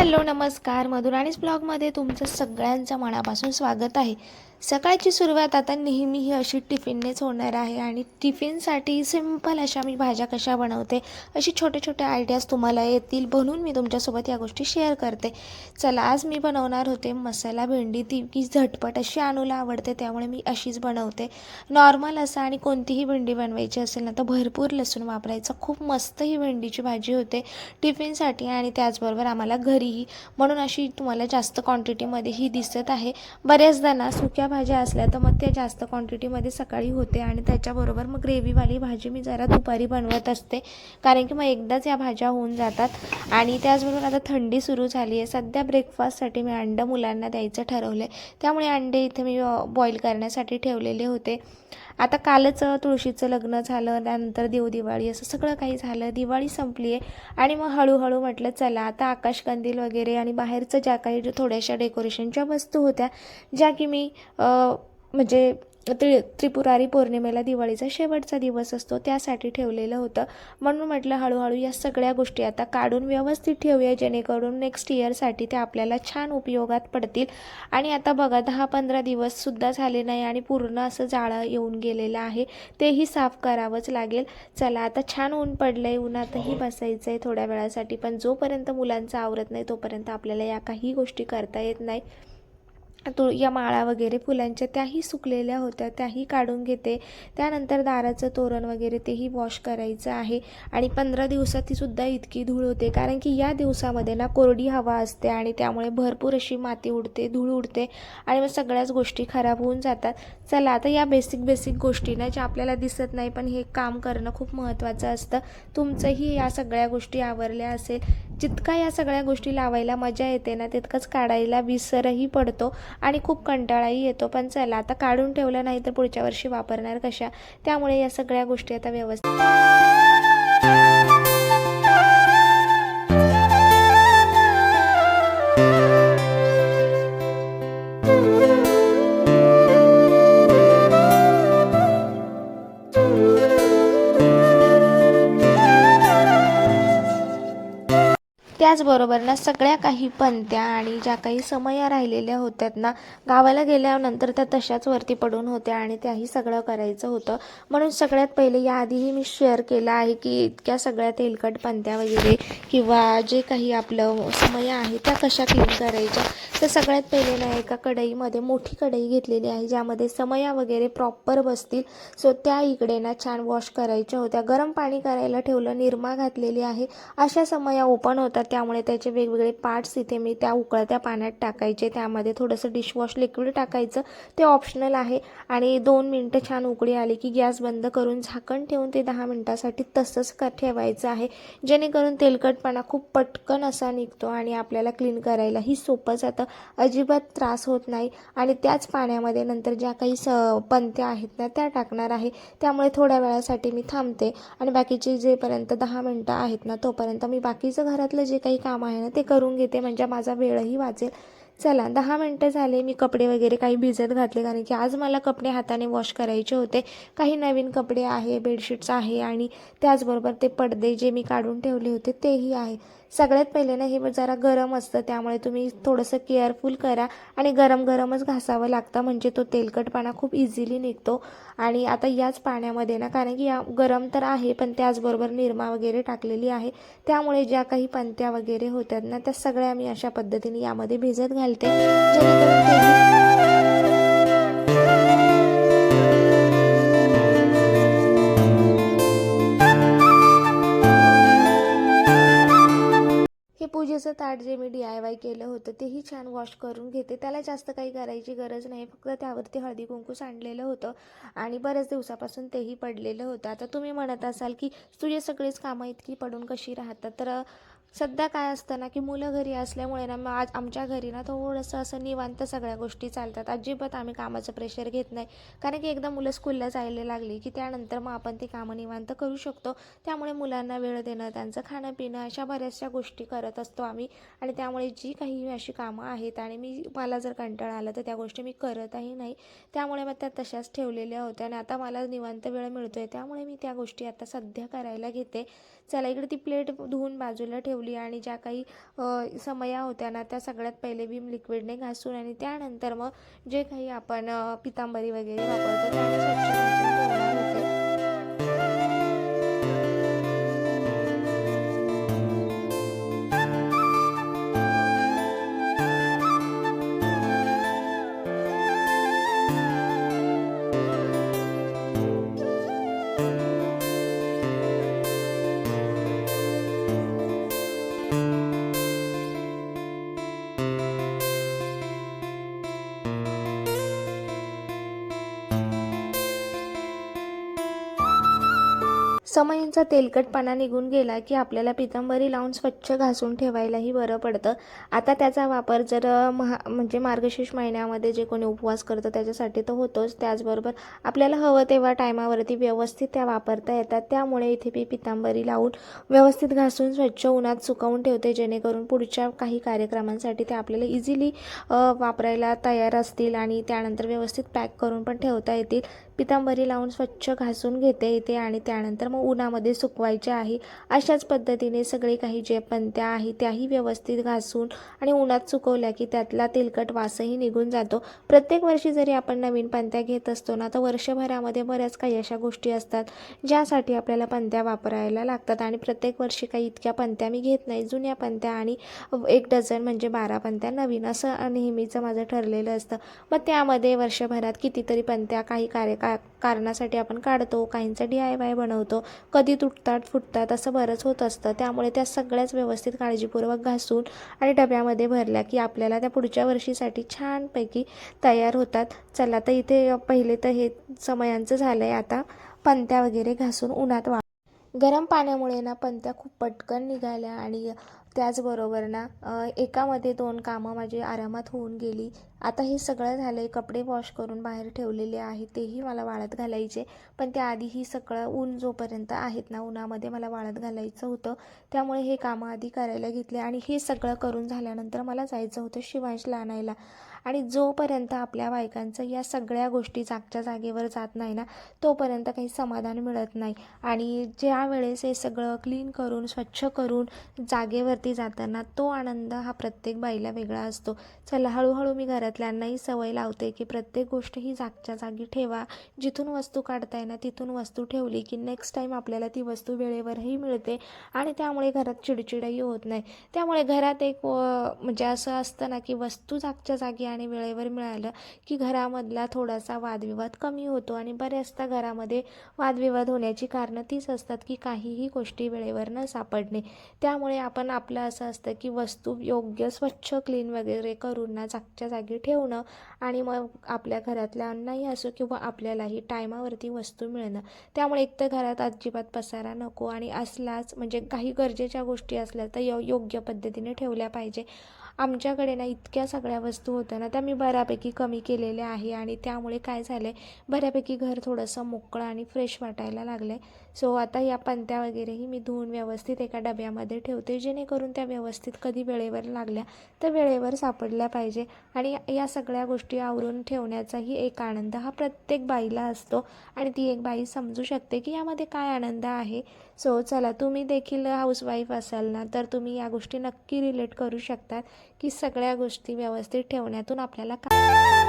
Hello नमस्कार. मधुराणीस ब्लॉगमध्ये तुमचं सगळ्यांचं मनापासून स्वागत आहे. सकाळची सुरुवात आता नेहमी ही अशी टिफिननेच होणार आहे आणि टिफिनसाठी सिंपल अशा मी भाज्या कशा बनवते अशी छोटे छोटे आयडियाज तुम्हाला येतील म्हणून मी तुमच्यासोबत या गोष्टी शेअर करते. चला आज मी बनवणार होते मसाला भेंडी. ती की झटपट अशी आणूला आवडते त्यामुळे मी अशीच बनवते. नॉर्मल असं आणि कोणतीही भेंडी बनवायची असेल ना तर भरपूर लसूण वापरायचं. खूप मस्त ही भेंडीची भाजी होते टिफिनसाठी आणि त्याचबरोबर आम्हाला घरीही. म्हणून अशी तुम्हाला जास्त क्वांटिटीमध्ये ही दिसत आहे. बऱ्याचदा ना सुक्या भाज्या असल्या तर मग त्या जास्त क्वांटिटीमध्ये सकाळी होते आणि त्याच्याबरोबर मग ग्रेव्हीवाली भाजी मी जरा दुपारी बनवत असते. कारण की मग एकदाच या भाज्या होऊन जातात. आणि त्याचबरोबर आता थंडी सुरू झाली आहे. सध्या ब्रेकफास्टसाठी मी अंडं मुलांना द्यायचं ठरवलं आहे त्यामुळे अंडे इथे मी बॉईल करण्यासाठी ठेवलेले होते. आता कालच तुळशीचं लग्न झालं त्यानंतर देवदिवाळी असं सगळं काही झालं. दिवाळी संपली आहे आणि मग हळूहळू म्हटलं चला आता आकाशकंदील वगैरे आणि बाहेरचं ज्या काही थोड्याशा डेकोरेशनच्या वस्तू होत्या ज्या की मी म्हणजे त्रि त्रिपुरारी पौर्णिमेला दिवाळीचा शेवटचा दिवस असतो त्यासाठी ठेवलेलं होतं. म्हणून म्हटलं हळूहळू या सगळ्या गोष्टी आता काढून व्यवस्थित ठेवूया जेणेकरून नेक्स्ट इयरसाठी ते आपल्याला छान उपयोगात पडतील. आणि आता बघा दहा पंधरा दिवससुद्धा झाले नाही आणि पूर्ण असं जाळं येऊन गेलेलं आहे. तेही साफ करावंच लागेल. चला आता छान ऊन पडलं आहे उन्हातही बसायचं आहे थोड्या वेळासाठी पण जोपर्यंत मुलांचं आवरत नाही तोपर्यंत आपल्याला या काही गोष्टी करता येत नाही. तु या माळा वगैरे फुलांच्या त्याही सुकलेल्या होत्या त्याही काढून घेते. त्यानंतर दाराचं तोरण वगैरे तेही वॉश करायचं आहे. आणि पंधरा दिवसात ती सुद्धा इतकी धूळ होते कारण की या दिवसामध्ये ना कोरडी हवा असते आणि त्यामुळे भरपूर अशी माती उडते धूळ उडते आणि मग सगळ्याच गोष्टी खराब होऊन जातात. चला आता या बेसिक बेसिक गोष्टी ना ज्या आपल्याला दिसत नाही पण हे काम करणं खूप महत्त्वाचं असतं. तुमचंही या सगळ्या गोष्टी आवरल्या असेल. जितका या सगळ्या गोष्टी लावायला मजा येते ना तितकंच काढायला विसरही पडतो. आणि खूप कंटाळाही येतो. पण चला आता काढून ठेवलं नाही तर पुढच्या वर्षी वापरणार कशा? त्यामुळे या सगळ्या गोष्टी आता व्यवस्थित त्याचबरोबर ना सगळ्या काही पंत्या आणि ज्या काही समया राहिलेल्या होत्यात ना गावाला गेल्यानंतर त्या तशाच वरती पडून होत्या आणि त्याही सगळं करायचं होतं. म्हणून सगळ्यात पहिले याआधीही मी शेअर केलं आहे की इतक्या सगळ्या तेलकट पंत्या वगैरे किंवा जे काही आपलं समया आहे त्या कशा क्लीन करायच्या तर सगळ्यात पहिले ना एका कढईमध्ये मोठी कढई घेतलेली आहे ज्यामध्ये समया वगैरे प्रॉपर बसतील. सो त्या इकडे ना छान वॉश करायच्या होत्या. गरम पाणी करायला ठेवलं निरमा घातलेली आहे. अशा समया ओपन होतात त्या त्यामुळे त्याचे वेगवेगळे पार्ट्स इथे मी त्या उकळत्या पाण्यात टाकायचे. त्यामध्ये थोडंसं डिशवॉश लिक्विड टाकायचं. ते ऑप्शनल आहे. आणि दोन मिनटं छान उकळी आली की गॅस बंद करून झाकण ठेवून ते दहा मिनटासाठी तसंच क ठेवायचं आहे. जेणेकरून तेलकटपणा खूप पटकन असा निघतो आणि आपल्याला क्लीन करायलाही सोपं जातं. अजिबात त्रास होत नाही. आणि त्याच पाण्यामध्ये नंतर ज्या काही स पंत्या आहेत ना त्या टाकणार आहे. त्यामुळे थोड्या वेळासाठी मी थांबते. आणि बाकीचे जेपर्यंत दहा मिनटं आहेत ना तोपर्यंत मी बाकीचं घरातलं जे काही काम आहे ना ते करून घेते म्हणजे माझा वेळही वाचेल. चला दहा मिनटं झाले मी कपडे वगैरे काही भिजत घातले कारण की आज मला कपडे हाताने वॉश करायचे होते. काही नवीन कपडे आहे बेडशीट्स आहे आणि त्याचबरोबर ते पडदे जे मी काढून ठेवले होते तेही आहे. सगळ्यात पहिले ना हे जरा गरम असतं त्यामुळे तुम्ही थोडंसं केअरफुल करा. आणि गरम गरमच घासावं लागतं म्हणजे तो तेलकटपणा खूप इझिली निघतो. आणि आता याच पाण्यामध्ये ना कारण की या गरम तर आहे पण त्याचबरोबर निरमा वगैरे टाकलेली आहे. त्यामुळे ज्या काही पंत्या वगैरे होत्यात ना त्या सगळ्या मी अशा पद्धतीने यामध्ये भिजत घालते. जेणेकरून पूजेचं ताट जे मी डी आय वाय केलं होतं तेही छान वॉश करून घेते. त्याला जास्त काही करायची गरज नाही. फक्त त्यावरती हळदी कुंकू सांडलेलं होतं आणि बऱ्याच दिवसापासून तेही पडलेलं होतं. आता तुम्ही म्हणत असाल की तुझे सगळेच कामं इतकी पडून कशी राहतात? तर सध्या काय असतं ना की मुलं घरी असल्यामुळे ना मग आज आमच्या घरी ना थोडंसं असं निवांत सगळ्या गोष्टी चालतात. अजिबात आम्ही कामाचं प्रेशर घेत नाही. कारण की एकदा मुलं स्कूलला जायला लागली की त्यानंतर मग आपण ती कामं निवांत करू शकतो. त्यामुळे मुलांना वेळ देणं त्यांचं खाणं पिणं अशा बऱ्याचशा गोष्टी करत असतो आम्ही. आणि त्यामुळे जी काही अशी कामं आहेत आणि मी मला जर कंटाळा आला तर त्या गोष्टी मी करतही नाही. त्यामुळे मग त्या तशाच ठेवलेल्या होत्या. आणि आता मला निवांत वेळ मिळतो आहे त्यामुळे मी त्या गोष्टी आता सध्या करायला घेते. चला इकडे ती प्लेट धुवून बाजूला ठेवली आणि ज्या काही समया होत्या ना त्या सगळ्यात पहिले विम लिक्विडने घासून आणि त्यानंतर मग जे काही आपण पितांबरी वगैरे वापरतो समयांचा तेलकटपणा निघून गेला की आपल्याला पितांबरी लावून स्वच्छ घासून ठेवायलाही बरं पडतं. आता त्याचा वापर जर महा म्हणजे मार्गशीर्ष महिन्यामध्ये जे कोणी उपवास करतं त्याच्यासाठी तर होतोच. त्याचबरोबर आपल्याला हवं तेव्हा टायमावरती व्यवस्थित त्या वापरता येतात. त्यामुळे इथे मी पितांबरी लावून व्यवस्थित घासून स्वच्छ उन्हात सुकवून ठेवते जेणेकरून पुढच्या काही कार्यक्रमांसाठी ते आपल्याला इझिली वापरायला तयार असतील आणि त्यानंतर व्यवस्थित पॅक करून पण ठेवता येतील. पितांबरी लावून स्वच्छ घासून घेते इथे आणि त्यानंतर मग उन्हामध्ये सुकवायचे आहे. अशाच पद्धतीने सगळे काही जे पंत्या आहे त्याही व्यवस्थित घासून आणि उन्हात सुकवल्या की त्यातला तेलकट वासही निघून जातो. प्रत्येक वर्षी जरी आपण नवीन पंत्या घेत असतो ना तर वर्षभरामध्ये बऱ्याच काही अशा गोष्टी असतात ज्यासाठी आपल्याला पंत्या वापरायला लागतात. आणि प्रत्येक वर्षी काही इतक्या पंत्या मी घेत नाही जुन्या पंत्या आणि एक डझन म्हणजे बारा पंत्या नवीन असं नेहमीचं माझं ठरलेलं असतं. मग त्यामध्ये वर्षभरात कितीतरी पंत्या काही कार्यकाळ का कारणासाठी आपण काढतो काहींचा डी आय वाय बनवतो कधी तुटतात फुटतात असं बरंच होत असतं. त्यामुळे त्या सगळ्याच व्यवस्थित काळजीपूर्वक घासून आणि डब्यामध्ये भरल्या की आपल्याला त्या पुढच्या वर्षीसाठी छानपैकी तयार होतात. चला तर इथे पहिले तर हे समयांचं झालं आहे आता पंत्या वगैरे घासून उन्हात वा गरम पाण्यामुळे ना पंत्या खूप पटकन निघाल्या आणि त्याचबरोबर ना एकामध्ये दोन कामं माझी आरामात होऊन गेली. आता हे सगळं झालं आहे कपडे वॉश करून बाहेर ठेवलेले आहे तेही मला वाळत घालायचे. पण त्याआधी ही सगळं ऊन जोपर्यंत आहेत ना उन्हामध्ये मला वाळत घालायचं होतं. त्यामुळे हे कामं आधी करायला घेतले आणि हे सगळं करून झाल्यानंतर मला जायचं होतं शिवांशला आणायला आणि जोपर्यंत आपल्या बायकांचं या सगळ्या गोष्टी जागच्या जागेवर जात नाही ना तोपर्यंत काही समाधान मिळत नाही. आणि ज्या वेळेस हे सगळं क्लीन करून स्वच्छ करून जागेवरती जाताना तो आनंद हा प्रत्येक बाईला वेगळा असतो. चला हळूहळू मी घरातल्यांनाही सवय लावते की प्रत्येक गोष्ट ही जागच्या जागी ठेवा. जिथून वस्तू काढताय ना तिथून वस्तू ठेवली की नेक्स्ट टाईम आपल्याला ती वस्तू वेळेवरही मिळते आणि त्यामुळे घरात चिडचिडही होत नाही. त्यामुळे घरात एक म्हणजे असं असतं ना की वस्तू जागच्या जागी आणि वेळेवर मिळालं की घरामधला थोडासा वादविवाद कमी होतो आणि बऱ्याचदा घरामध्ये वादविवाद होण्याची कारणं तीच असतात की काहीही गोष्टी वेळेवर न सापडणे. त्यामुळे आपण आपलं असं असतं की वस्तू योग्य स्वच्छ क्लीन वगैरे करून ना जागच्या जागी ठेवणं आणि मग आपल्या घरातल्यांनाही असो किंवा आपल्यालाही टायमावरती वस्तू मिळणं. त्यामुळे एक तर घरात अजिबात पसारा नको आणि असलाच म्हणजे काही गरजेच्या गोष्टी असल्या तर यो योग्य पद्धतीने ठेवल्या पाहिजे. आमच्याकडे ना इतक्या सगळ्या वस्तू होत्या ना त्या मी बऱ्यापैकी कमी केलेल्या आहे आणि त्यामुळे काय झालं आहे बऱ्यापैकी घर थोडंसं मोकळं आणि फ्रेश वाटायला लागलं आहे सो आता या पंत्या वगैरेही मी धुवून व्यवस्थित एका डब्यामध्ये ठेवते जेणेकरून त्या व्यवस्थित कधी वेळेवर लागल्या तर वेळेवर सापडल्या पाहिजे. आणि या सगळ्या गोष्टी आवरून ठेवण्याचाही एक आनंद हा प्रत्येक बाईला असतो आणि ती एक बाई समजू शकते की यामध्ये काय आनंद आहे. सो चला तुम्ही देखील हाऊसवाईफ असाल ना तर तुम्ही या गोष्टी नक्की रिलेट करू शकतात की सगळ्या गोष्टी व्यवस्थित ठेवण्यातून आपल्याला काय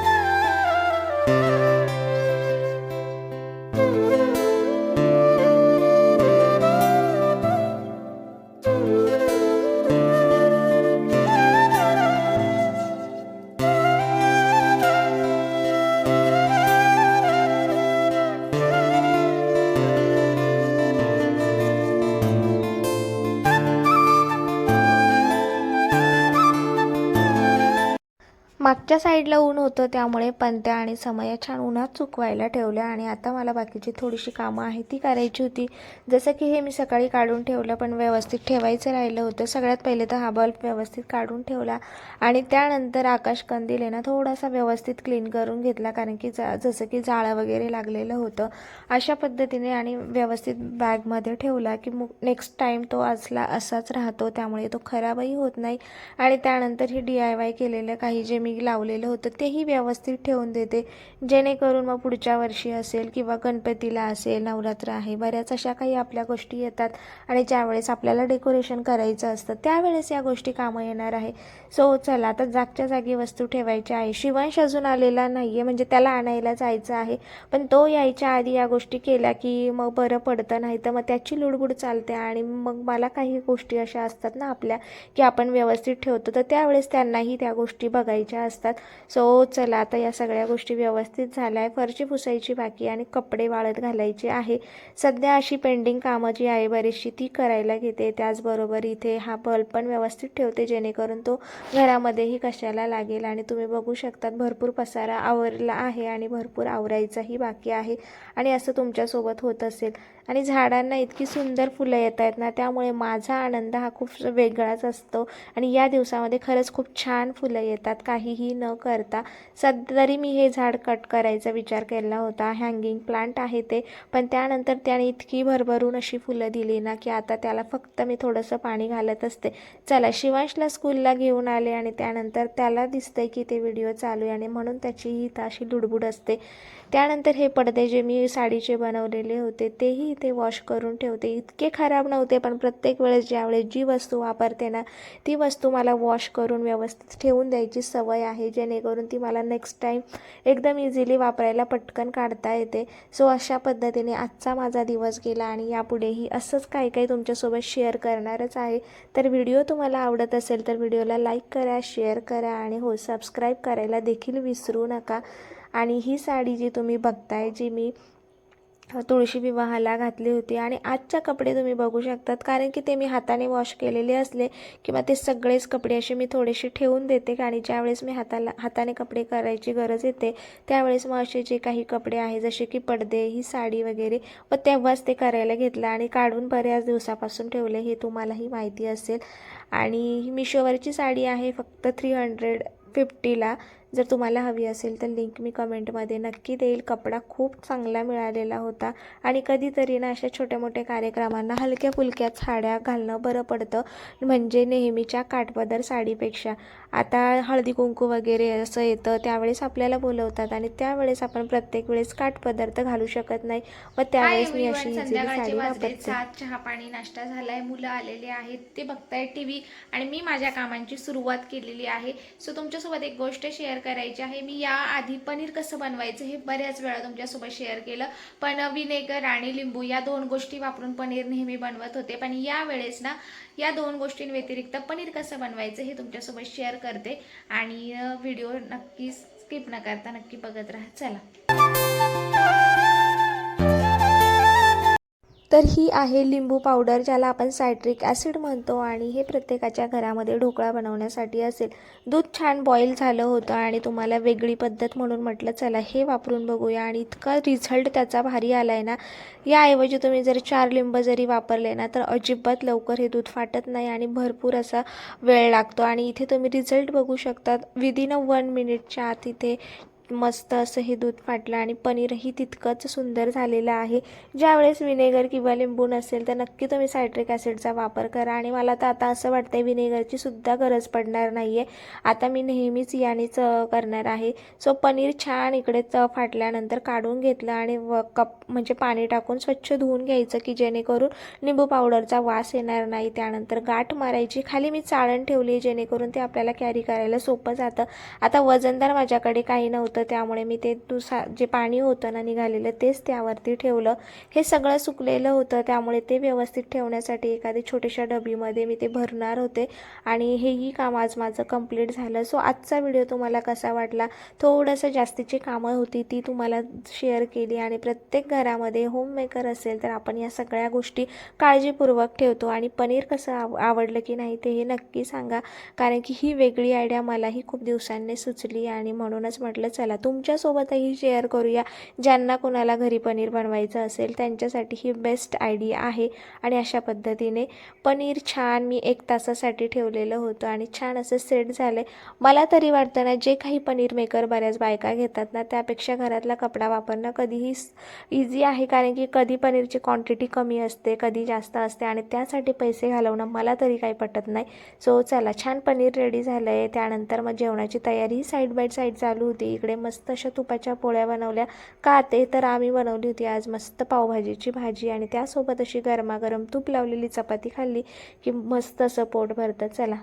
मागच्या साईडला ऊन होतं त्यामुळे पंत्या आणि समया छान उन्हात सुकवायला ठेवल्या आणि आता मला बाकीची थोडीशी कामं आहे ती करायची होती. जसं की हे मी सकाळी काढून ठेवलं पण व्यवस्थित ठेवायचं राहिलं होतं. सगळ्यात पहिले तर हा बल्ब व्यवस्थित काढून ठेवला आणि त्यानंतर आकाश कंदील आहे ना थोडासा व्यवस्थित क्लीन करून घेतला कारण की जा जसं की जाळं वगैरे लागलेलं होतं. अशा पद्धतीने आणि व्यवस्थित बॅगमध्ये ठेवला की मग नेक्स्ट टाईम तो असला असाच राहतो त्यामुळे तो खराबही होत नाही. आणि त्यानंतर हे डी आय वाय केलेलं काही जे मी मी लावलेलं होतं तेही व्यवस्थित ठेवून देते. जेणेकरून मग पुढच्या वर्षी असेल किंवा गणपतीला असेल नवरात्र आहे बऱ्याच अशा काही आपल्या गोष्टी येतात. आणि ज्यावेळेस आपल्याला डेकोरेशन करायचं असतं त्यावेळेस या गोष्टी कामं येणार आहे. सो चला आता जागच्या जागी वस्तू ठेवायच्या आहे. शिवांश अजून आलेला नाही आहे म्हणजे त्याला आणायला जायचं आहे. पण तो यायच्या आधी या गोष्टी केल्या की मग बरं पडतं नाही तर मग त्याची लुडबुड चालते. आणि मग मला काही गोष्टी अशा असतात ना आपल्या की आपण व्यवस्थित ठेवतो. तर त्यावेळेस त्यांनाही त्या गोष्टी बघायच्या असतात. सो चला आता या सगळ्या गोष्टी व्यवस्थित झाल्या आहे फरची पुसायची बाकी आणि कपडे वाळत घालायचे आहे. सध्या अशी पेंडिंग कामं जी आहे बरीचशी ती करायला घेते. त्याचबरोबर इथे हा बल्ब पण व्यवस्थित ठेवते जेणेकरून तो घरामध्येही कशाला लागेल. आणि तुम्ही बघू शकतात भरपूर पसारा आवरला आहे आणि भरपूर आवरायचाही बाकी आहे. आणि असं तुमच्यासोबत होत असेल. आणि झाडांना इतकी सुंदर फुलं येत आहेत ना त्यामुळे माझा आनंद हा खूप वेगळाच असतो. आणि या दिवसामध्ये खरंच खूप छान फुलं येतात काहीही न करता. सध्या तरी मी हे झाड कट करायचा विचार केला होता. हँगिंग प्लांट आहे ते. पण त्यानंतर त्याने इतकी भरभरून अशी फुलं दिली ना की आता त्याला फक्त मी थोडंसं पाणी घालत असते. चला शिवांशला स्कूलला घेऊन आले आणि त्यानंतर त्याला दिसतंय की ते व्हिडिओ चालू आहे आणि म्हणून त्याची ही अशी लुडबुड असते. त्यानंतर हे पडदे जे मी साडीचे बनवलेले होते तेही इथे वॉश करून ठेवते. इतके खराब नव्हते पण प्रत्येक वेळेस ज्यावेळेस जी वस्तू वापरते ना ती वस्तू मला वॉश करून व्यवस्थित ठेवून द्यायची सवय आहे जेणेकरून ती मला नेक्स्ट टाईम एकदम इझिली वापरायला पटकन काढता येते. सो अशा पद्धतीने आजचा माझा दिवस गेला आणि यापुढेही असंच काही काही तुमच्यासोबत शेअर करणारच आहे. तर व्हिडिओ तुम्हाला आवडत असेल तर व्हिडिओला लाईक करा शेअर करा आणि हो सबस्क्राईब करायला देखील विसरू नका. आणि ही साडी जी तुम्ही बघताय जी मी तुळशी विवाहाला घातली होती आणि आजच्या कपडे तुम्ही बघू शकतात. कारण की ते मी हाताने वॉश केलेले असले किंवा ते सगळेच कपडे असे मी थोडेसे ठेवून देते आणि ज्यावेळेस मी हाताला हाताने कपडे करायची गरज येते त्यावेळेस मग असे जे काही कपडे आहे जसे की पडदे ही साडी वगैरे व तेव्हाच ते करायला घेतलं आणि काढून बऱ्याच दिवसापासून ठेवले हे तुम्हालाही माहिती असेल. आणि ही मिशोवरची साडी आहे फक्त थ्री हंड्रेड फिफ्टीला जर तुम्हाला हवी असेल तर लिंक मी कमेंटमध्ये नक्की देईल. कपडा खूप चांगला मिळालेला होता. आणि कधीतरी ना अशा छोट्या मोठ्या कार्यक्रमांना हलक्या फुलक्या साड्या घालणं बरं पडतं. म्हणजे नेहमीच्या काठपदर साडीपेक्षा. आता हळदी कुंकू वगैरे असं येतं त्यावेळेस आपल्याला बोलवतात आणि त्यावेळेस आपण प्रत्येक वेळेस काठपदार्थ घालू शकत नाही. व त्यावेळेस मी अशी साडी वापरते. चहा पाणी नाश्ता झालाय. मुलं आलेले आहेत. ते बघतायत टीव्ही आणि मी माझ्या कामांची सुरुवात केलेली आहे. सो तुमच्यासोबत एक गोष्ट शेअर करायची आहे. मी या आधी पनीर कसं बनवायचं हे बऱ्याच वेळा तुमच्यासोबत शेअर केलं. पण विनेगर आणि लिंबू या दोन गोष्टी वापरून पनीर नेहमी बनवत होते. पण या वेळेस ना या दोन गोष्टींव्यतिरिक्त पनीर कसं बनवायचं हे तुमच्यासोबत शेअर करते. आणि व्हिडिओ नक्की स्किप न करता नक्की बघत राहा. चला. तर ही आहे लिंबू पावडर ज्याला आपण सायट्रिक ॲसिड म्हणतो आणि हे प्रत्येकाच्या घरामध्ये ढोकळा बनवण्यासाठी असेल. दूध छान बॉईल झालं होतं आणि तुम्हाला वेगळी पद्धत म्हणून म्हटलं चला हे वापरून बघूया. आणि इतका रिझल्ट त्याचा भारी आला आहे ना याऐवजी तुम्ही जर चार लिंब जरी वापरले ना तर अजिबात लवकर हे दूध फाटत नाही आणि भरपूर असा वेळ लागतो. आणि इथे तुम्ही रिझल्ट बघू शकतात विदिन अ वन मिनिटच्या आत इथे मस्त असं हे दूध फाटलं आणि पनीरही तितकंच सुंदर झालेलं आहे. ज्यावेळेस विनेगर किंवा लिंबू नसेल तर नक्की तुम्ही सायट्रिक ॲसिडचा वापर करा आणि मला तर आता असं वाटतं आहे विनेगरची सुद्धा गरज पडणार नाही आहे आता मी नेहमीच यानेच करणार आहे. सो पनीर छान इकडे अ, फाटल्यानंतर काढून घेतलं आणि व कप म्हणजे पाणी टाकून स्वच्छ धुवून घ्यायचं की जेणेकरून लिंबू पावडरचा वास येणार नाही. त्यानंतर गाठ मारायची. खाली मी चाळण ठेवली जेणेकरून ते आपल्याला कॅरी करायला सोपं जातं. आता वजनदार माझ्याकडे काही नव्हतं त्यामुळे मी ते दुसा जे पाणी होतं ना निघालेलं तेच त्यावरती ठेवलं. हे सगळं सुकलेलं होतं त्यामुळे ते व्यवस्थित ठेवण्यासाठी एखादी छोट्याशा डबीमध्ये मी ते भरणार होते. आणि हेही काम आज माझं कंप्लीट झालं. सो आजचा व्हिडिओ तुम्हाला कसा वाटला? थोडंसं जास्तीची कामं होती ती तुम्हाला शेअर केली. आणि प्रत्येक घरामध्ये होममेकर असेल तर आपण या सगळ्या गोष्टी काळजीपूर्वक ठेवतो. आणि पनीर कसं आव आवडलं की नाही ते हे नक्की सांगा. कारण की ही वेगळी आयडिया मलाही खूप दिवसांनी सुचली. आणि म्हणूनच म्हटलं चला चला तुमच्यासोबतही शेअर करूया. ज्यांना कोणाला घरी पनीर बनवायचं असेल त्यांच्यासाठी ही बेस्ट आयडिया आहे. आणि अशा पद्धतीने पनीर छान मी एक तासासाठी ठेवलेलं होतं आणि छान असं सेट झालं आहे मला तरी वाटतं ना जे काही पनीर मेकर बऱ्याच बायका घेतात ना त्यापेक्षा घरातला कपडा वापरणं कधीही इझी आहे. कारण की कधी पनीरची क्वांटिटी कमी असते कधी जास्त असते आणि त्यासाठी पैसे घालवणं मला तरी काही पटत नाही. सो चला छान पनीर रेडी झालं आहे त्यानंतर मग जेवणाची तयारी ही साईड बाय साईड चालू होती. इकडे मस्त अशा तुपाच्या पोळ्या बनवल्या. का ते तर आम्ही बनवली होती आज मस्त पावभाजीची भाजी आणि त्यासोबत अशी गरमागरम तूप लावलेली चपाती खाल्ली की मस्त असं पोट भरतं. चला.